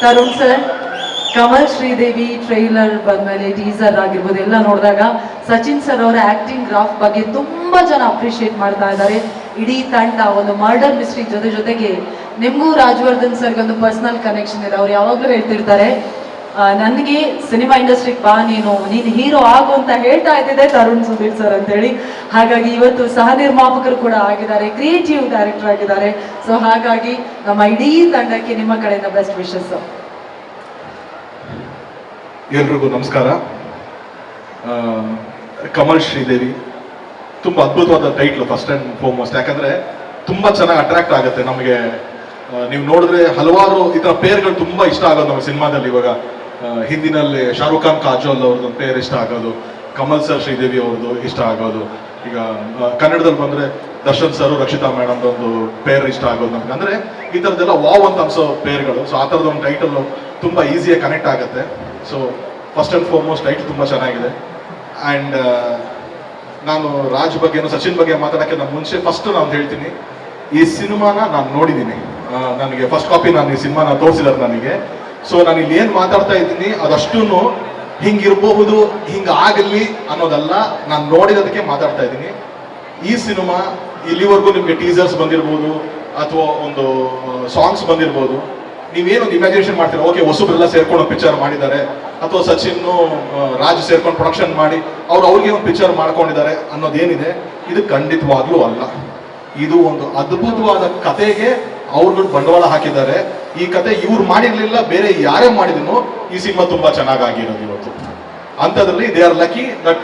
Tarun sir Kamal Sridevi trailer ಬಂದ್ಮೇಲೆ teaser ಆಗಿರ್ಬೋದು, ಎಲ್ಲ ನೋಡಿದಾಗ ಸಚಿನ್ ಸರ್ ಅವರ ಆಕ್ಟಿಂಗ್ ಗ್ರಾಫ್ ಬಗ್ಗೆ ತುಂಬಾ ಜನ ಅಪ್ರಿಶಿಯೇಟ್ ಮಾಡ್ತಾ ಇದ್ದಾರೆ. ಇಡೀ ತಂಡ ಒಂದು ಮರ್ಡರ್ ಮಿಸ್ಟ್ರಿ ಜೊತೆ ಜೊತೆಗೆ ನಿಮಗೂ ರಾಜವರ್ಧನ್ ಸರ್ಗೆ ಒಂದು ಪರ್ಸನಲ್ ಕನೆಕ್ಷನ್ ಇದೆ. ಅವ್ರು ಯಾವಾಗಲೂ ಹೇಳ್ತಿರ್ತಾರೆ ನನಗೆ ಸಿನಿಮಾ ಇಂಡಸ್ಟ್ರಿಗೆ ಬಾ, ನೀನು ನೀನು ಹೀರೋ ಆಗು ಅಂತ ಹೇಳ್ತಾ ಇದ್ದಿದೆ ತರುಣ್ ಸುಧೀರ್ ಸರ್ ಅಂತೇಳಿ. ಹಾಗಾಗಿ ಇವತ್ತು ಸಹ ನಿರ್ಮಾಪಕರು ಕೂಡ ಆಗಿದ್ದಾರೆ ಕ್ರಿಯೇಟಿವ್ ಡೈರೆಕ್ಟರ್ ಆಗಿದ್ದಾರೆ. ಸೊ ಹಾಗಾಗಿ ನಮ್ಮ ಇಡೀ ತಂಡಕ್ಕೆ ನಿಮ್ಮ ಕಡೆಯಿಂದ ಬೆಸ್ಟ್ ವಿಶಸ್ ಎಲ್ರಿಗೂ ನಮಸ್ಕಾರ. ಕಮಲ್ ಶ್ರೀದೇವಿ, ತುಂಬ ಅದ್ಭುತವಾದ ಟೈಟ್ಲು ಫಸ್ಟ್ ಆ್ಯಂಡ್ ಫೋರ್ಮೋಸ್ಟ್ ಯಾಕಂದ್ರೆ ತುಂಬ ಚೆನ್ನಾಗಿ ಅಟ್ರಾಕ್ಟ್ ಆಗುತ್ತೆ ನಮಗೆ. ನೀವು ನೋಡಿದ್ರೆ ಹಲವಾರು ಈ ಥರ ಪೇರ್ಗಳು ತುಂಬ ಇಷ್ಟ ಆಗೋದು ನಮ್ಮ ಸಿನಿಮಾದಲ್ಲಿ ಇವಾಗ. ಹಿಂದಿನಲ್ಲಿ ಶಾರುಖ್ ಖಾನ್ ಕಾಜೋಲ್ ಅವ್ರದ್ದು ಪೇರ್ ಇಷ್ಟ ಆಗೋದು, ಕಮಲ್ ಸರ್, ಶ್ರೀದೇವಿ ಅವ್ರದ್ದು ಇಷ್ಟ ಆಗೋದು. ಈಗ ಕನ್ನಡದಲ್ಲಿ ಬಂದರೆ ದರ್ಶನ್ ಸರ್, ರಕ್ಷಿತಾ ಮೇಡಮ್ ಒಂದು ಪೇರ್ ಇಷ್ಟ ಆಗೋದು ನಮ್ಗೆ. ಅಂದರೆ ಈ ಥರದ್ದೆಲ್ಲ ವಾವ್ ಅಂತ ಅನ್ಸೋ ಪೇರ್ಗಳು. ಸೊ ಆ ಥರದ ಒಂದು ಟೈಟಲ್ ತುಂಬ ಈಸಿಯಾಗಿ ಕನೆಕ್ಟ್ ಆಗುತ್ತೆ. So first and foremost title ತುಂಬ ಚೆನ್ನಾಗಿದೆ. ಆ್ಯಂಡ್ ನಾನು ರಾಜ್ ಬಗ್ಗೆನೂ ಸಚಿನ್ ಬಗ್ಗೆ ಮಾತಾಡೋಕ್ಕೆ ನಾನು ಮುಂಚೆ ಫಸ್ಟ್ ನಾನು ಹೇಳ್ತೀನಿ, ಈ ಸಿನಿಮಾನ ನಾನು ನೋಡಿದ್ದೀನಿ. ನನಗೆ ಫಸ್ಟ್ ಕಾಪಿ ನಾನು ಈ ಸಿನಿಮಾನ ತೋರಿಸಿದ್ದಾರೆ ನನಗೆ. ಸೊ ನಾನು ಇಲ್ಲಿ ಏನು ಮಾತಾಡ್ತಾ ಇದ್ದೀನಿ ಅದಷ್ಟೂ ಹಿಂಗಿರಬಹುದು, ಹಿಂಗಾಗಲಿ ಅನ್ನೋದಲ್ಲ, ನಾನು ನೋಡಿರೋದಕ್ಕೆ ಮಾತಾಡ್ತಾ ಇದ್ದೀನಿ. ಈ ಸಿನಿಮಾ ಇಲ್ಲಿವರೆಗೂ ನಿಮಗೆ ಟೀಸರ್ಸ್ ಬಂದಿರ್ಬೋದು, ಅಥವಾ ಒಂದು ಸಾಂಗ್ಸ್ ಬಂದಿರ್ಬೋದು. ನೀವೇನೊಂದು ಇಮ್ಯಾಜಿನೇಷನ್ ಮಾಡ್ತೀರಾ? ಓಕೆ ಹೊಸಬ್ರೆಲ್ಲ ಸೇರ್ಕೊಂಡು ಪಿಕ್ಚರ್ ಮಾಡಿದ್ದಾರೆ. ಅಥವಾ ಸಚಿನ್ ರಾಜ್ ಸೇರ್ಕೊಂಡು ಪ್ರೊಡಕ್ಷನ್ ಮಾಡಿ, ಅವ್ರು ಅವ್ರಿಗೆ ಒಂದು ಪಿಕ್ಚರ್ ಮಾಡ್ಕೊಂಡಿದ್ದಾರೆ ಅನ್ನೋದೇನಿದೆ, ಇದು ಖಂಡಿತವಾಗ್ಲೂ ಅಲ್ಲ. ಇದು ಒಂದು ಅದ್ಭುತವಾದ ಕತೆಗೆ ಅವ್ರಿಗೂ ಬಂಡವಾಳ ಹಾಕಿದ್ದಾರೆ. ಈ ಕತೆ ಇವ್ರು ಮಾಡಿರ್ಲಿಲ್ಲ, ಬೇರೆ ಯಾರೇ ಮಾಡಿದ್ರು ಈ ಸಿನಿಮಾ ತುಂಬಾ ಚೆನ್ನಾಗಾಗಿರೋದು ಇವತ್ತು. ಅಂಥದ್ರಲ್ಲಿ they are lucky that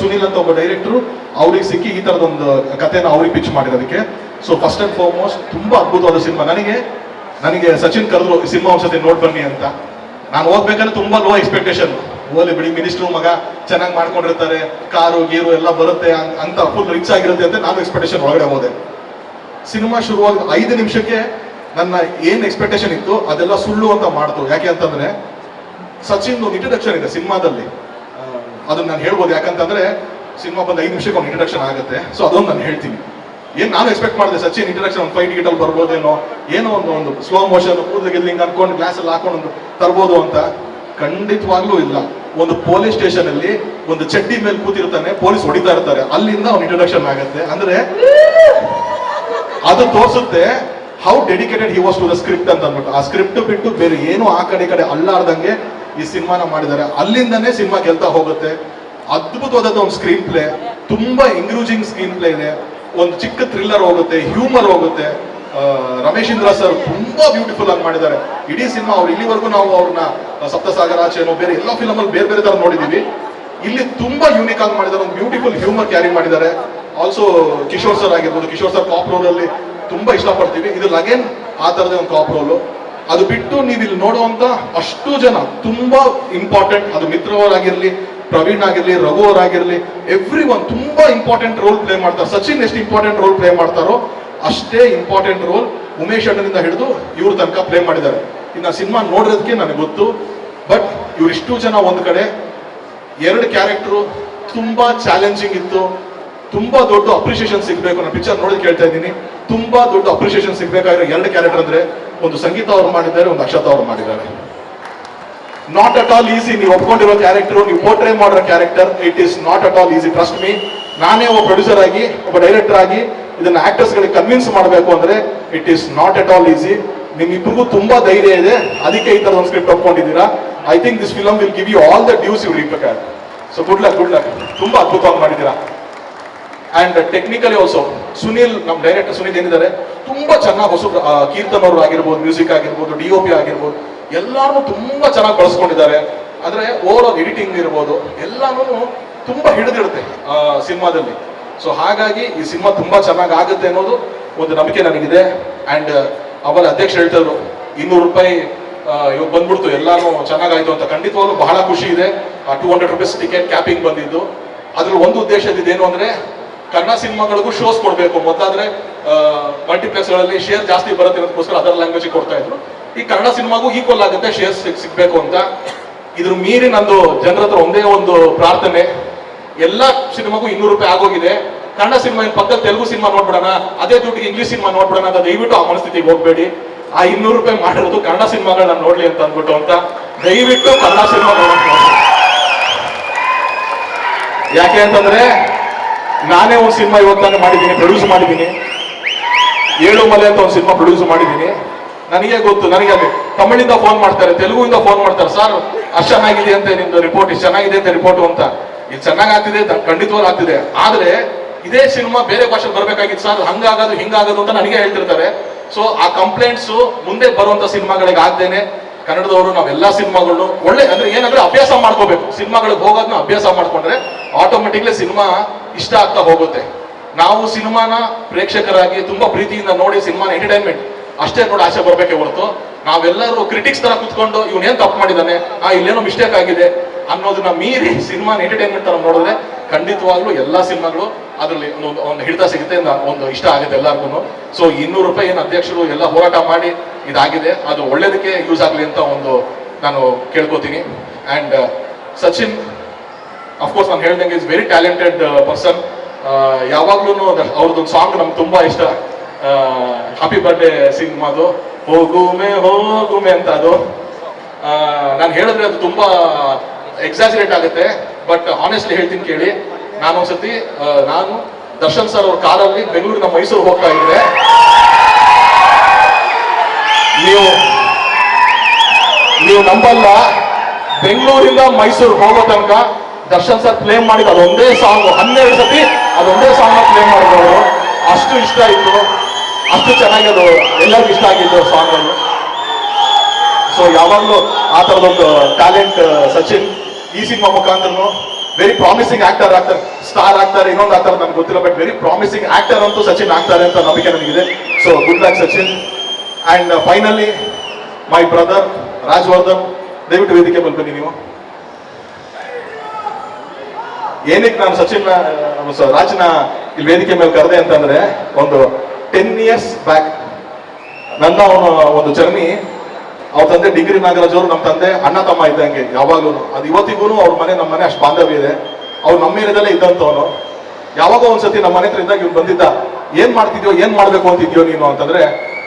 Sunil ಅಂತ ಒಬ್ಬ ಡೈರೆಕ್ಟ್ರು ಅವ್ರಿಗೆ ಸಿಕ್ಕಿ ಈ ಥರದೊಂದು ಕಥೆನ ಅವ್ರಿಗೆ ಪಿಚ್ ಮಾಡಿರೋದಕ್ಕೆ. ಸೊ ಫಸ್ಟ್ ಅಂಡ್ ಫಾರ್ಮೋಸ್ಟ್ ತುಂಬಾ ಅದ್ಭುತವಾದ ಸಿನಿಮಾ. ನನಗೆ ನನಗೆ ಸಚಿನ್ ಕರೆದ್ರು, ಈ ಸಿನಿಮಾ ಒಂದ್ಸತಿ ನೋಡ್ ಬನ್ನಿ ಅಂತ. ನಾನು ಹೋಗ್ಬೇಕಾದ್ರೆ ತುಂಬಾ ಲೋ ಎಕ್ಸ್ಪೆಕ್ಟೇಷನ್ ಓಲಿ ಬಿಡಿ, ಮಿನಿಸ್ಟ್ರು ಮಗ ಚೆನ್ನಾಗಿ ಮಾಡ್ಕೊಂಡಿರ್ತಾರೆ, ಕಾರು, ಗೀರು ಎಲ್ಲ ಬರುತ್ತೆ ಅಂತ ಫುಲ್ ರಿಚ್ ಆಗಿರುತ್ತೆ ಅಂತ ನಾನು ಎಕ್ಸ್ಪೆಕ್ಟೇಷನ್ ಒಳಗಡೆ ಹೋದೆ. ಸಿನಿಮಾ ಶುರುವಾಗ ಐದು ನಿಮಿಷಕ್ಕೆ ನನ್ನ ಏನ್ ಎಕ್ಸ್ಪೆಕ್ಟೇಷನ್ ಇತ್ತು ಅದೆಲ್ಲ ಸುಳ್ಳು ಅಂತ ಮಾಡ್ತು. ಯಾಕೆ ಅಂತಂದ್ರೆ, ಸಚಿನ್ ಒಂದು ಇಂಟ್ರಡಕ್ಷನ್ ಇದೆ ಸಿನಿಮಾದಲ್ಲಿ. ಅದನ್ನ ನಾನು ಹೇಳ್ಬೋದು. ಯಾಕಂತಂದ್ರೆ, ಸಿನಿಮಾ ಬಂದ ಐದು ನಿಮಿಷಕ್ಕೆ ಒಂದು ಇಂಟ್ರಡಕ್ಷನ್ ಆಗುತ್ತೆ. ಸೊ ಅದೊಂದು ನಾನು ಹೇಳ್ತೀನಿ. ಏನ್ ನಾನು ಎಕ್ಸ್ಪೆಕ್ಟ್ ಮಾಡಿದೆ ಸಚಿನ್ ಇಂಟ್ರಡಕ್ಷನ್ ಒಂದು ಫೈವ್ ಟಿಕೆಟ್ ಅಲ್ಲಿ ಬರ್ಬೋದೇನೋ, ಏನೋ ಒಂದು ಒಂದು ಸ್ಲೋ ಮೋಷನ್ ಕೂದಲು ಗೆಲ್ಲಿಂಗ್ ಅನ್ಕೊಂಡು ಗ್ಲಾಸ್ ಅಲ್ಲಿ ಹಾಕೊಂಡು ತರ್ಬೋದು ಅಂತ ಖಂಡಿತವಾಗ್ಲೂ ಇಲ್ಲ. ಒಂದು ಪೊಲೀಸ್ ಸ್ಟೇಷನ್ ಅಲ್ಲಿ ಒಂದು ಚಡ್ಡಿ ಮೇಲೆ ಕೂತಿರ್ತಾನೆ ಪೊಲೀಸ್ ಹೊಡಿತಾ ಇರ್ತಾರೆ. ಅಲ್ಲಿಂದ ಅವ್ನು ಇಂಟ್ರಡಕ್ಷನ್ ಆಗುತ್ತೆ. ಅಂದ್ರೆ, ಅದು ತೋರಿಸುತ್ತೆ how dedicated he was to the script ಅಂತ ಅಂದ್ಬಿಟ್ಟು. ಆ ಸ್ಕ್ರಿಪ್ಟ್ ಬಿಟ್ಟು ಬೇರೆ ಏನು ಆ ಕಡೆ ಕಡೆ ಅಲ್ಲಾರ್ದಂಗೆ ಈ ಸಿನಿಮಾನ ಮಾಡಿದ್ದಾರೆ. ಅಲ್ಲಿಂದನೇ ಸಿನಿಮಾ ಗೆಲ್ತಾ ಹೋಗುತ್ತೆ. ಅದ್ಭುತವಾದ ಒಂದು ಸ್ಕ್ರೀನ್ ಪ್ಲೇ ತುಂಬಾ ಎಂಗ್ರೂಜಿಂಗ್ ಸ್ಕ್ರೀನ್ ಪ್ಲೇ ಇದೆ. ಒಂದು ಚಿಕ್ಕ ಥ್ರಿಲ್ಲರ್ ಹೋಗುತ್ತೆ ಹ್ಯೂಮರ್ ಹೋಗುತ್ತೆ. ರಮೇಶ್ ಇಂದ್ರ ಸರ್ ತುಂಬಾ ಬ್ಯೂಟಿಫುಲ್ ಆಗಿ ಮಾಡಿದ್ದಾರೆ. ಇಡೀ ಸಿನಿಮಾ ಅವ್ರು ಇಲ್ಲಿವರೆಗೂ ನಾವು ಅವ್ರನ್ನ ಸಪ್ತಸಾಗರಾಚೆನೋ ಬೇರೆ ಎಲ್ಲ ಫಿಲಮ್ ಅಲ್ಲಿ ಬೇರೆ ಬೇರೆ ತರ ನೋಡಿದೀವಿ. ಇಲ್ಲಿ ತುಂಬಾ ಯೂನಿಕ್ ಆಗಿ ಮಾಡಿದ್ದಾರೆ. ಒಂದು ಬ್ಯೂಟಿಫುಲ್ ಹ್ಯೂಮರ್ ಕ್ಯಾರಿ ಮಾಡಿದ್ದಾರೆ. ಆಲ್ಸೋ ಕಿಶೋರ್ ಸರ್ ಆಗಿರ್ಬೋದು ಕಿಶೋರ್ ಸರ್ ಪಾಪ್ ರೋಲ್ ಅಲ್ಲಿ ತುಂಬಾ ಇಷ್ಟಪಡ್ತೀವಿ. ಇದು ಲಗೇನ್ ಆ ತರದ ಒಂದು ಕಾಪ್ ರೋಲು ಅದು ಬಿಟ್ಟು ನೀವು ಇಲ್ಲಿ ನೋಡುವಂತ ಅಷ್ಟು ಜನ ತುಂಬಾ ಇಂಪಾರ್ಟೆಂಟ್ ಅದು ಮಿತ್ರವರಾಗಿರ್ಲಿ ಪ್ರವೀಣ್ ಆಗಿರ್ಲಿ ರಘು ಅವರಾಗಿರ್ಲಿ ಎವ್ರಿ ಒನ್ ತುಂಬಾ ಇಂಪಾರ್ಟೆಂಟ್ ರೋಲ್ ಪ್ಲೇ ಮಾಡ್ತಾರೆ. ಸಚಿನ್ ಎಷ್ಟು ಇಂಪಾರ್ಟೆಂಟ್ ರೋಲ್ ಪ್ಲೇ ಮಾಡ್ತಾರೋ ಅಷ್ಟೇ ಇಂಪಾರ್ಟೆಂಟ್ ರೋಲ್ ಉಮೇಶ್ ಅಣ್ಣನಿಂದ ಹಿಡಿದು ಇವ್ರ ತನಕ ಪ್ಲೇ ಮಾಡಿದ್ದಾರೆ. ಇನ್ನು ಸಿನಿಮಾ ನೋಡಿರೋದಕ್ಕೆ ನನಗೆ ಗೊತ್ತು. ಬಟ್ ಇವರಿಷ್ಟು ಜನ ಒಂದು ಕಡೆ, ಎರಡು ಕ್ಯಾರೆಕ್ಟರ್ ತುಂಬಾ ಚಾಲೆಂಜಿಂಗ್ ಇತ್ತು. ತುಂಬಾ ದೊಡ್ಡ ಅಪ್ರಿಸಿಯೇಷನ್ ಸಿಗಬೇಕು ನಾನು ಪಿಕ್ಚರ್ ನೋಡಿ ಕೇಳ್ತಾ ಇದ್ದೀನಿ. ತುಂಬಾ ದೊಡ್ಡ ಅಪ್ರಿಸಿಯೇಷನ್ ಸಿಗ್ಬೇಕಾಗಿರೋ ಎರಡು ಕ್ಯಾರೆಕ್ಟರ್ ಅಂದ್ರೆ ಒಂದು ಸಂಗೀತ ಅವರು ಮಾಡಿದ್ದಾರೆ, ಒಂದು ಅಕ್ಷತಾ ಅವರು ಮಾಡಿದ್ದಾರೆ. ನಾಟ್ ಅಟ್ ಆಲ್ ಈಸಿ ನೀವು ಒಪ್ಕೊಂಡಿರೋ ಕ್ಯಾರೆಕ್ಟರ್ ನೀವು ಪೋರ್ಟ್ರೇ ಮಾಡಿರೋ character it is not at all easy trust me ನಾನೇ ಒಬ್ಬ ಪ್ರೊಡ್ಯೂಸರ್ ಆಗಿ, ಒಬ್ಬ ಡೈರೆಕ್ಟರ್ ಆಗಿ ಇದನ್ನ ಆಕ್ಟರ್ಸ್ ಗಳಿಗೆ ಕನ್ವಿನ್ಸ್ ಮಾಡಬೇಕು ಅಂದ್ರೆ it is not at all easy ನಿಮ್ಮಿಬ್ಬರಿಗೂ ತುಂಬಾ ಧೈರ್ಯ ಇದೆ. ಅದಕ್ಕೆ ಈ ತರ ಒಂದು script ಒಪ್ಕೊಂಡಿದ್ದೀರಾ I think this film will give you all the dues you repair so good luck good luck ತುಂಬಾ ಅದ್ಭುತವಾಗಿ ಮಾಡಿದ್ದೀರಾ. ಅಂಡ್ ಟೆಕ್ನಿಕಲಿ ಆಲ್ಸೋ ಸುನೀಲ್ ನಮ್ಮ ಡೈರೆಕ್ಟರ್ ಸುನೀಲ್ ಏನಿದ್ದಾರೆ, ತುಂಬಾ ಚೆನ್ನಾಗಿ ಹೊಸ ಕೀರ್ತನ್ ಅವರು ಆಗಿರ್ಬೋದು ಮ್ಯೂಸಿಕ್ ಆಗಿರ್ಬೋದು ಡಿ ಒ ಪಿ ಆಗಿರ್ಬೋದು ಎಲ್ಲಾನು ತುಂಬಾ ಚೆನ್ನಾಗಿ ಬಳಸ್ಕೊಂಡಿದ್ದಾರೆ. ಅಂದ್ರೆ ಓವರ್ ಆಲ್ ಎಡಿಟಿಂಗ್ ಇರ್ಬೋದು, ಎಲ್ಲಾನು ತುಂಬಾ ಹಿಡಿದಿಡುತ್ತೆ ಸಿನಿಮಾದಲ್ಲಿ. ಸೊ ಹಾಗಾಗಿ ಈ ಸಿನಿಮಾ ತುಂಬಾ ಚೆನ್ನಾಗಿ ಆಗುತ್ತೆ ಅನ್ನೋದು ಒಂದು ನಂಬಿಕೆ ನನಗಿದೆ. ಅಂಡ್ ಅವರ ಅಧ್ಯಕ್ಷ ಹೇಳ್ತಾರು ಇನ್ನೂರು ರೂಪಾಯಿ ಇವಾಗ ಬಂದ್ಬಿಡ್ತು, ಎಲ್ಲಾನು ಚೆನ್ನಾಗಾಯ್ತು ಅಂತ. ಖಂಡಿತವಾಗ್ಲೂ ಬಹಳ ಖುಷಿ ಇದೆ. Two hundred rupees ticket capping ಬಂದಿದ್ದು. ಅದ್ರಲ್ಲಿ ಒಂದು ಉದ್ದೇಶ ಇದ್ದೇನು ಅಂದ್ರೆ ಕನ್ನಡ ಸಿನಿಮಾಗಳಿಗೂ ಶೋಸ್ ಕೊಡಬೇಕು. ಮೊದಲಾದ್ರೆ ಮಲ್ಟಿಪ್ಲೆಕ್ಸ್ಗಳಲ್ಲಿ ಶೇರ್ ಜಾಸ್ತಿ ಬರುತ್ತೆ ಅನ್ನೋದಕ್ಕೋಸ್ಕರ ಅದರ್ ಲ್ಯಾಂಗ್ವೇಜ್ ಕೊಡ್ತಾ ಇದ್ರು. ಈ ಕನ್ನಡ ಸಿನಿಮಾಗೂ ಈಕ್ವಲ್ ಆಗುತ್ತೆ ಶೇರ್ ಸಿಗ್ಬೇಕು ಅಂತ. ಇದ್ರ ಮೀರಿ ನಂದು ಜನರ ಹತ್ರ ಒಂದೇ ಒಂದು ಪ್ರಾರ್ಥನೆ. ಎಲ್ಲ ಸಿನಿಮಾಗೂ ಇನ್ನೂರು ರೂಪಾಯಿ ಆಗೋಗಿದೆ. ಕನ್ನಡ ಸಿನಿಮಾ ಪಕ್ಕದ ತೆಲುಗು ಸಿನಿಮಾ ನೋಡ್ಬಿಡೋಣ, ಅದೇ ದುಡ್ಡಿಗೆ ಇಂಗ್ಲಿಷ್ ಸಿನಿಮಾ ನೋಡ್ಬಿಡೋಣ ಅಂತ ದಯವಿಟ್ಟು ಆ ಮನಸ್ಥಿತಿಗೆ ಹೋಗ್ಬೇಡಿ. ಆ ಇನ್ನೂರು ರೂಪಾಯಿ ಮಾಡಿರೋದು ಕನ್ನಡ ಸಿನಿಮಾಗಳನ್ನ ನೋಡ್ಲಿ ಅಂತ ಅಂದ್ಬಿಟ್ಟು ಅಂತ ದಯವಿಟ್ಟು ಕನ್ನಡ ಸಿನಿಮಾ ನೋಡೋಣ. ಯಾಕೆ ಅಂತಂದ್ರೆ ನಾನೇ ಒಂದು ಸಿನಿಮಾ ಇವತ್ತಾನೆ ಮಾಡಿದ್ದೀನಿ ಪ್ರೊಡ್ಯೂಸ್ ಮಾಡಿದ್ದೀನಿ. ಏಳು ಮಲೆ ಅಂತ ಒಂದು ಸಿನಿಮಾ ಪ್ರೊಡ್ಯೂಸ್ ಮಾಡಿದ್ದೀನಿ. ನನಗೆ ಗೊತ್ತು, ನನಗೆ ಅಲ್ಲಿ ತಮಿಳಿಂದ ಫೋನ್ ಮಾಡ್ತಾರೆ, ತೆಲುಗುವಿಂದ ಫೋನ್ ಮಾಡ್ತಾರೆ, ಸರ್, ಅಷ್ಟು ಚೆನ್ನಾಗಿದೆ ಅಂತ ನಿಮ್ದು ರಿಪೋರ್ಟ್ ಇಷ್ಟು ಚೆನ್ನಾಗಿದೆ ಅಂತ ರಿಪೋರ್ಟ್ ಅಂತ. ಇದು ಚೆನ್ನಾಗಿ ಆಗ್ತಿದೆ ಖಂಡಿತವಾಗೂ ಆಗ್ತಿದೆ. ಆದ್ರೆ, ಇದೇ ಸಿನಿಮಾ ಬೇರೆ ಭಾಷೆ ಬರಬೇಕಾಗಿತ್ತು, ಸರ್, ಹಂಗಾಗೋದು, ಹಿಂಗಾಗೋದು ಅಂತ ನನಗೆ ಹೇಳ್ತಿರ್ತಾರೆ. ಸೊ ಆ ಕಂಪ್ಲೇಂಟ್ಸ್ ಮುಂದೆ ಬರುವಂಥ ಸಿನಿಮಾಗಳಿಗೆ ಆಗ್ದೇನೆ ಕನ್ನಡದವರು ನಾವೆಲ್ಲ ಸಿನಿಮಾಗಳು ಒಳ್ಳೆ, ಅಂದ್ರೆ ಏನಂದ್ರೆ ಅಭ್ಯಾಸ ಮಾಡ್ಕೋಬೇಕು. ಸಿನಿಮಾಗಳಿಗೆ ಹೋಗೋದನ್ನ ಅಭ್ಯಾಸ ಮಾಡ್ಕೊಂಡ್ರೆ ಆಟೋಮೆಟಿಕ್ಲಿ ಸಿನಿಮಾ ಇಷ್ಟ ಆಗ್ತಾ ಹೋಗುತ್ತೆ. ನಾವು ಸಿನಿಮಾನ ಪ್ರೇಕ್ಷಕರಾಗಿ ತುಂಬಾ ಪ್ರೀತಿಯಿಂದ ನೋಡಿ ಸಿನಿಮಾನ ಎಂಟರ್ಟೈನ್ಮೆಂಟ್ ಅಷ್ಟೇ ನೋಡಿ ಆಸೆ ಬರ್ಬೇಕೆ ಹೊರತು ನಾವೆಲ್ಲರೂ ಕ್ರಿಟಿಕ್ಸ್ ತರ ಕುತ್ಕೊಂಡು ಇವನೇನ್ ತಪ್ಪು ಮಾಡಿದಾನೆ? ಆ, ಇಲ್ಲೇನೋ ಮಿಸ್ಟೇಕ್ ಆಗಿದೆ ಅನ್ನೋದನ್ನ ಮೀರಿ ಸಿನಿಮಾನ ಎಂಟರ್ಟೈನ್ಮೆಂಟ್ ತರ ನೋಡಿದ್ರೆ ಖಂಡಿತವಾಗ್ಲೂ ಎಲ್ಲಾ ಸಿನಿಮಾಗಳು ಅದರಲ್ಲಿ ಒಂದು ಹಿಡಿತ ಸಿಗುತ್ತೆ ಒಂದು- ಒಂದು ಇಷ್ಟ ಆಗುತ್ತೆ ಎಲ್ಲರಿಗೂ ಸೊ ಇನ್ನೂರು ರೂಪಾಯಿ ಏನು ಅಧ್ಯಕ್ಷರು ಎಲ್ಲ ಹೋರಾಟ ಮಾಡಿ ಇದಾಗಿದೆ. ಅದು ಒಳ್ಳೇದಕ್ಕೆ ಯೂಸ್ ಆಗಲಿ ಅಂತ ಒಂದು ನಾನು ಕೇಳ್ಕೋತೀನಿ. ಅಂಡ್ ಸಚಿನ್ ಅಫ್ಕೋರ್ಸ್ ನಾನು ಹೇಳ್ದಂಗೆ ಇಸ್ ವೆರಿ ಟ್ಯಾಲೆಂಟೆಡ್ ಪರ್ಸನ್ ಯಾವಾಗ್ಲೂ ಅವ್ರದ್ದೊಂದು ಸಾಂಗ್ ನಮ್ಗೆ ತುಂಬಾ ಇಷ್ಟ. ಹ್ಯಾಪಿ ಬರ್ಡೇ ಸಿನಿಮಾದು ಹೋಗುಮೆ ಹೋಗುಮೆ ಅಂತ ಅದು. ನಾನು ಹೇಳಿದ್ರೆ ಅದು ತುಂಬಾ ಎಕ್ಸಾಜಿರೇಟ್ ಆಗುತ್ತೆ. ಬಟ್ ಆನೆಸ್ಟ್ಲಿ ಹೇಳ್ತೀನಿ ಕೇಳಿ. ನಾನು ಒಂದ್ಸತಿ ನಾನು ದರ್ಶನ್ ಸರ್ ಅವ್ರ ಕಾರಲ್ಲಿ ಬೆಂಗಳೂರಿನ ಮೈಸೂರು ಹೋಗ್ತಾ ಇದ್ದೆ. ನೀವು ನೀವು ನಂಬಲ್ಲ. ಬೆಂಗಳೂರಿಂದ ಮೈಸೂರು ಹೋಗೋ ತನಕ ದರ್ಶನ್ ಸರ್ ಪ್ಲೇ ಮಾಡಿದ ಅದೊಂದೇ ಸಾಂಗ್ ಹನ್ನೆರಡು ಸತಿ ಅದೊಂದೇ ಸಾಂಗ್ ಪ್ಲೇ ಮಾಡಿದ್ರು ಅಷ್ಟು ಇಷ್ಟ ಆಯ್ತು. ಅಷ್ಟು ಚೆನ್ನಾಗಿ ಅದು ಎಲ್ಲರಿಗೂ ಇಷ್ಟ ಆಗಿದ್ದು ಸಾಂಗ್ ಅನ್ನು. ಸೊ ಯಾವಾಗಲೂ ಆ ಥರದೊಂದು ಟ್ಯಾಲೆಂಟ್ ಸಚಿನ್ ಈ ಸಿನಿಮಾ ಮುಖಾಂತರನು ವೆರಿ ಪ್ರಾಮಿಸಿಂಗ್ ಆಕ್ಟರ್ ಆಗ್ತಾರೆ. ಸ್ಟಾರ್ ಆಗ್ತಾರೆ. ಇನ್ನೊಂದು ಆಗ್ತಾರೆ ನನಗೆ ಗೊತ್ತಿಲ್ಲ ಬಟ್ ವೆರಿ ಪ್ರಾಮಿಸಿಂಗ್ ಆಕ್ಟರ್ ಅಂತೂ ಸಚಿನ್ ಆಗ್ತಾರೆ ಅಂತ ನಂಬಿಕೆ ನನಗಿದೆ. So good luck Sachin. And finally my brother Rajavardhan, ದಯವಿಟ್ಟು ವೇದಿಕೆ ಮೇಲೆ ಬನ್ನಿ ನೀವು. ಏನಕ್ಕೆ ನಾನು ಸಚಿನ್ ರಾಜನ ಇಲ್ಲಿ ವೇದಿಕೆ ಮೇಲೆ ಕರೆದೆ ಅಂತಂದ್ರೆ, ಒಂದು ಟೆನ್ ಇಯರ್ಸ್ ಬ್ಯಾಕ್ ನನ್ನ ಅವನು ಒಂದು ಜರ್ನಿ, ಅವ್ರ ತಂದೆ ಡಿಗ್ರಿ ನಾಗರಾಜ್ ಅವರು ನಮ್ಮ ತಂದೆ ಅಣ್ಣ ತಮ್ಮ ಇದ್ದಂಗೆ ಯಾವಾಗಲೂ ಅದು ಇವತ್ತಿಗೂ ಅವ್ರ ಮನೆ, ನಮ್ಮ ಮನೆ ಅಷ್ಟು ಬಾಂಧವ್ಯ ಇದೆ. ಅವ್ರು ನಮ್ಮ ಏರಿಯಾದಲ್ಲೇ ಇದ್ದಂಥವನು ಯಾವಾಗ ಒಂದ್ಸತಿ ನಮ್ಮ ಮನೆ ಹತ್ರ ಇದ್ದಾಗ ಇವ್ನು ಬಂದಿದ್ದ, ಏನ್ ಮಾಡ್ತಿದ್ಯೋ, ಏನ್ ಮಾಡ್ಬೇಕು ಅಂತಿದ್ಯೋ ನೀನು? ಅಂತಂದ್ರೆ,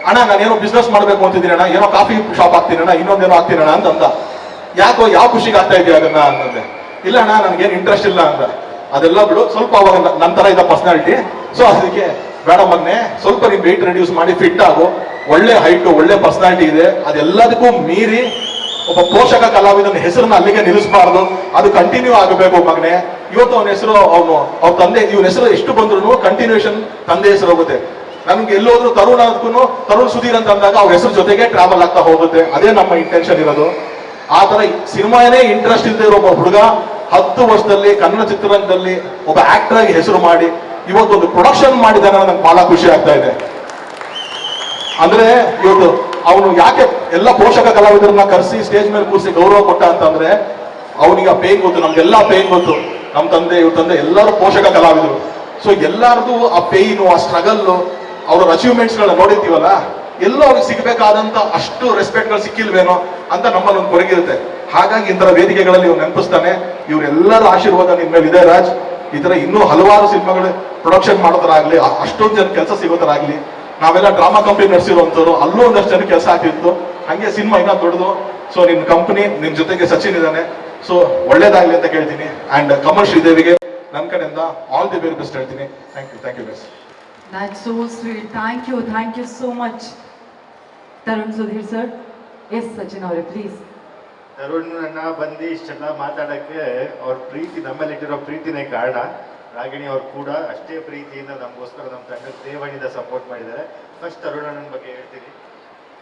ಅಣ್ಣ, ನಾನೇನೋ ಬಿಸ್ನೆಸ್ ಮಾಡ್ಬೇಕು ಅಂತಿದ್ದೀನಿ ಅಣ್ಣ, ಏನೋ ಕಾಫಿ ಶಾಪ್ ಹಾಕ್ತೀನಿ ಅಣ್ಣ, ಇನ್ನೊಂದೇನೋ ಹಾಕ್ತೀನಿ ಅಣ್ಣ ಅಂತ ಅಂದ ಯಾಕೋ, ಯಾವ ಖುಷಿಗೆ ಆಗ್ತಾ ಇದೆಯಾ ಅದನ್ನ ಅಂತಂದೆ. ಇಲ್ಲ ಅಣ್ಣ ನನಗೇನು ಇಂಟ್ರೆಸ್ಟ್ ಇಲ್ಲ ಅಂತ. ಅದೆಲ್ಲ ಬಿಡು, ಸ್ವಲ್ಪ ಅವಾಗ ನನ್ನ ಥರ ಇದ್ದ ಪರ್ಸನಾಲಿಟಿ ಸೊ ಅದಕ್ಕೆ, ಬೇಡ ಮಗ್ನೆ, ಸ್ವಲ್ಪ ನೀವು ವೆಯ್ಟ್ ರೆಡ್ಯೂಸ್ ಮಾಡಿ ಫಿಟ್ ಆಗು. ಒಳ್ಳೆ ಹೈಟ್ ಒಳ್ಳೆ ಪರ್ಸನಾಲಿಟಿ ಇದೆ. ಅದೆಲ್ಲದಕ್ಕೂ ಮೀರಿ ಒಬ್ಬ ಪೋಷಕ ಕಲಾವಿದನ ಹೆಸರನ್ನ ಅಲ್ಲಿಗೆ ನಿಲ್ಲಿಸಬಾರ್ದು. ಅದು ಕಂಟಿನ್ಯೂ ಆಗಬೇಕು ಮಗನೆ. ಇವತ್ತು ಅವನ ಹೆಸರು, ಅವನು ಅವ್ರ ತಂದೆ, ಇವನ ಹೆಸರು ಎಷ್ಟು ಬಂದ್ರು ಕಂಟಿನ್ಯೂಷನ್ ತಂದೆ ಹೆಸರು ಹೋಗುತ್ತೆ. ನಮ್ಗೆ ಎಲ್ಲೋದ್ರು ತರುಣ ಅದಕ್ಕೂ ತರುಣ್ ಸುಧೀರ್ ಅಂತ ಅಂದಾಗ ಅವ್ರ ಹೆಸರು ಜೊತೆಗೆ ಟ್ರಾವೆಲ್ ಆಗ್ತಾ ಹೋಗುತ್ತೆ. ಅದೇ ನಮ್ಮ ಇಂಟೆನ್ಷನ್ ಇರೋದು. ಆ ತರ ಸಿನಿಮಾನೇ ಇಂಟ್ರೆಸ್ಟ್ ಇಲ್ಲದೆ ಇರೋ ಒಬ್ಬ ಹುಡುಗ ಹತ್ತು ವರ್ಷದಲ್ಲಿ ಕನ್ನಡ ಚಿತ್ರರಂಗದಲ್ಲಿ ಒಬ್ಬ ಆಕ್ಟರ್ ಆಗಿ ಹೆಸರು ಮಾಡಿ ಇವತ್ತು ಒಂದು ಪ್ರೊಡಕ್ಷನ್ ಮಾಡಿದಾನೆ ನಂಗೆ ಬಹಳ ಖುಷಿ ಆಗ್ತಾ ಇದೆ. ಅಂದ್ರೆ ಇವತ್ತು ಅವನು ಯಾಕೆ ಎಲ್ಲ ಪೋಷಕ ಕಲಾವಿದರನ್ನ ಕರೆಸಿ ಸ್ಟೇಜ್ ಮೇಲೆ ಕೂರಿಸಿ ಗೌರವ ಕೊಟ್ಟ ಅಂತಂದ್ರೆ ಅವನಿಗೆ ಆ ಪೇನ್ ಗೊತ್ತು, ನಮ್ಗೆಲ್ಲ ಪೇನ್ ಗೊತ್ತು. ನಮ್ಮ ತಂದೆ, ಇವ್ರ ತಂದೆ ಎಲ್ಲರೂ ಪೋಷಕ ಕಲಾವಿದರು. ಸೊ ಎಲ್ಲಾರ್ದು ಆ ಪೇಯ್ನು ಆ ಸ್ಟ್ರಗಲ್ ಅವ್ರ ಅಚೀವ್ಮೆಂಟ್ಸ್ ಗಳನ್ನ ನೋಡಿರ್ತೀವಲ್ಲ ಎಲ್ಲೋ ಅವ್ರಿಗೆ ಸಿಗ್ಬೇಕಾದಂತ ಅಷ್ಟು ರೆಸ್ಪೆಕ್ಟ್ಗಳು ಸಿಕ್ಕಿಲ್ವೇನೋ ಅಂತ ನಮ್ಮಲ್ಲಿ ಒಂದು ಕೊರಗಿರುತ್ತೆ. ಹಾಗಾಗಿ ಇಂತರ ವೇದಿಕೆಗಳಲ್ಲಿ ಇವ್ರು ನೆನಪಿಸ್ತಾನೆ, ಇವರೆಲ್ಲರ ಆಶೀರ್ವಾದ ನಿಮ್ಮ ಮೇಲೆ ಇದೆ ರಾಜ್ ಈ ಥರ ಇನ್ನೂ ಹಲವಾರು ಸಿನಿಮಾಗಳು ಪ್ರೊಡಕ್ಷನ್ ಮಾಡೋ ಥರ ಆಗ್ಲಿ ಅಷ್ಟೊಂದು ಜನ ಕೆಲಸ ಸಿಗೋ ಥರ ಆಗ್ಲಿ, ನಾವೆಲ್ಲ ಡ್ರಾಮಾ ಕಂಪ್ನಿ ನಡೆಸಿರುವಂಥವ್ರು, ಅಲ್ಲೂ ಒಂದಷ್ಟು ಜನ ಕೆಲಸ ಆಗ್ತಿತ್ತು ಹಂಗೆ ಸಿನಿಮಾ ಇನ್ನೂ ದೊಡ್ಡದು ಸೊ ನಿಮ್ಮ ಕಂಪನಿ ನಿಮ್ಮ ಜೊತೆಗೆ ಸಚಿನ್ ಇದ್ದಾನೆ ಸೊ ಒಳ್ಳೇದಾಗಲಿ ಅಂತ ಕೇಳ್ತೀನಿ ಅಂಡ್ ಕಮಲ್ ಶ್ರೀದೇವಿಗೆ ನನ್ನ ಕಡೆಯಿಂದ ಆಲ್ ದಿ ವೆರಿ ಬೆಸ್ಟ್ ಹೇಳ್ತೀನಿ thank you thank you best That's so sweet. Thank you. Thank you so much. Tarun Sudhir sir. Tarun ಅಣ್ಣ ಬಂದು ಇಷ್ಟೆಲ್ಲ ಮಾತಾಡಕ್ಕೆ ಅವ್ರ ಪ್ರೀತಿ ನಮ್ಮಲ್ಲಿಟ್ಟಿರೋ ಪ್ರೀತಿನೇ ಕಾರಣ. ರಾಗಿಣಿ ಅವ್ರು ಕೂಡ ಅಷ್ಟೇ ಪ್ರೀತಿಯಿಂದ ನಮಗೋಸ್ಕರ ನಮ್ಮ ತಂಡಕ್ಕೆ ದೇವಣಿಂದ ಸಪೋರ್ಟ್ ಮಾಡಿದ್ದಾರೆ. ಫಸ್ಟ್ ತರುಣಣ್ಣನ ಬಗ್ಗೆ ಹೇಳ್ತೀನಿ.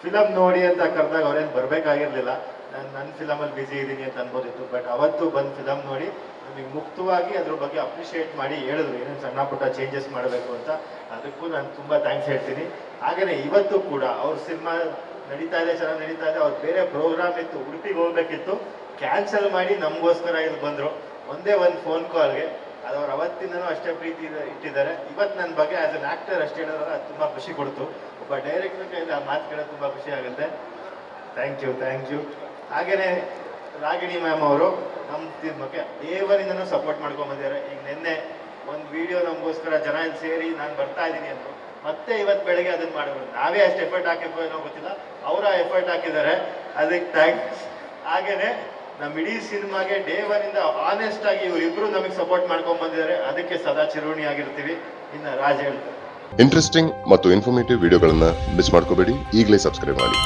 ಫಿಲಮ್ ನೋಡಿ ಅಂತ ಕರೆದಾಗ ಅವ್ರೇನು ಬರಬೇಕಾಗಿರಲಿಲ್ಲ. ನಾನು ನನ್ನ ಫಿಲಮಲ್ಲಿ ಬ್ಯುಸಿ ಇದ್ದೀನಿ ಅಂತ ಅನ್ಬೋದಿತ್ತು. ಬಟ್ ಅವತ್ತು ಬಂದು ಫಿಲಮ್ ನೋಡಿ ನಮಗೆ ಮುಕ್ತವಾಗಿ ಅದ್ರ ಬಗ್ಗೆ ಅಪ್ರಿಷಿಯೇಟ್ ಮಾಡಿ ಹೇಳಿದ್ರು. ಏನೇನು ಸಣ್ಣ ಪುಟ್ಟ ಚೇಂಜಸ್ ಮಾಡಬೇಕು ಅಂತ. ಅದಕ್ಕೂ ನಾನು ತುಂಬ ಥ್ಯಾಂಕ್ಸ್ ಹೇಳ್ತೀನಿ. ಹಾಗೆಯೇ ಇವತ್ತು ಕೂಡ ಅವ್ರ ಸಿನಿಮಾ ನಡೀತಾ ಇದೆ, ಚೆನ್ನಾಗಿ ನಡೀತಾ ಇದೆ. ಅವ್ರು ಬೇರೆ ಪ್ರೋಗ್ರಾಮ್ ಇತ್ತು, ಉಡುಪಿಗೆ ಹೋಗ್ಬೇಕಿತ್ತು. ಕ್ಯಾನ್ಸಲ್ ಮಾಡಿ ನಮಗೋಸ್ಕರ ಇಲ್ಲಿ ಬಂದರು. ಒಂದೇ ಒಂದು ಫೋನ್ ಕಾಲ್ಗೆ ಅದು ಅವ್ರು ಅವತ್ತಿಂದನೂ ಅಷ್ಟೇ ಪ್ರೀತಿ ಇಟ್ಟಿದ್ದಾರೆ. ಇವತ್ತು ನನ್ನ ಬಗ್ಗೆ ಆಸ್ ಅನ್ ಆಕ್ಟರ್ ಅಷ್ಟೇ ಹೇಳಿದ್ರೆ ಅದು ತುಂಬ ಖುಷಿ ಕೊಡ್ತು. ಒಬ್ಬ ಡೈರೆಕ್ಟರ್ ಕೈಯಲ್ಲಿ ಆ ಮಾತು ಕೇಳೋದು ತುಂಬ ಖುಷಿ ಆಗುತ್ತೆ. ಥ್ಯಾಂಕ್ ಯು ಥ್ಯಾಂಕ್ ಯು ಹಾಗೆಯೇ ರಾಗಿಣಿ ಮ್ಯಾಮ್ ಅವರು ನಮ್ಮ ತಿಮ್ಮಕ್ಕೆ ದೇವರಿಂದನೂ ಸಪೋರ್ಟ್ ಮಾಡ್ಕೊಂಬಂದಿದ್ದಾರೆ ಈಗ ನಿನ್ನೆ ಒಂದು ವಿಡಿಯೋ ನಮಗೋಸ್ಕರ ಜನ ಸೇರಿ ನಾನು ಬರ್ತಾ ಇದ್ದೀನಿ ಅಂದರು ಮತ್ತೆ ಇವತ್ತು ಬೆಳಗ್ಗೆ ಅದನ್ನ ಮಾಡಬೇಕು ನಾವೇ ಅಷ್ಟು ಎಫರ್ಟ್ ಹಾಕಿರ್ಬೋ ಏನೋ ಗೊತ್ತಿಲ್ಲ. ಅವರ ಎಫರ್ಟ್ ಹಾಕಿದ್ದಾರೆ. ಅದಕ್ಕೆ ಥ್ಯಾಂಕ್ಸ್ ಹಾಗೇನೆ ನಮ್ಮ ಇಡೀ ಸಿನಿಮಾಗೆ ಡೇ ಒನ್ ಇಂದ ಆನೆಸ್ಟ್ ಆಗಿ ಇವರಿಬ್ರು ನಮಗೆ ಸಪೋರ್ಟ್ ಮಾಡ್ಕೊಂಡ್ ಬಂದಿದ್ದಾರೆ. ಅದಕ್ಕೆ ಸದಾ ಚಿರೋಣಿ ಆಗಿರ್ತೀವಿ. ಇನ್ನು ರಾಜ ಹೇಳ್ತಾರೆ. ಇಂಟ್ರೆಸ್ಟಿಂಗ್ ಮತ್ತು ಇನ್ಫಾರ್ಮೇಟಿವ್ ವಿಡಿಯೋಗಳನ್ನ ಮಿಸ್ ಮಾಡ್ಕೋಬೇಡಿ. ಈಗಲೇ ಸಬ್ಸ್ಕ್ರೈಬ್ ಮಾಡಿ.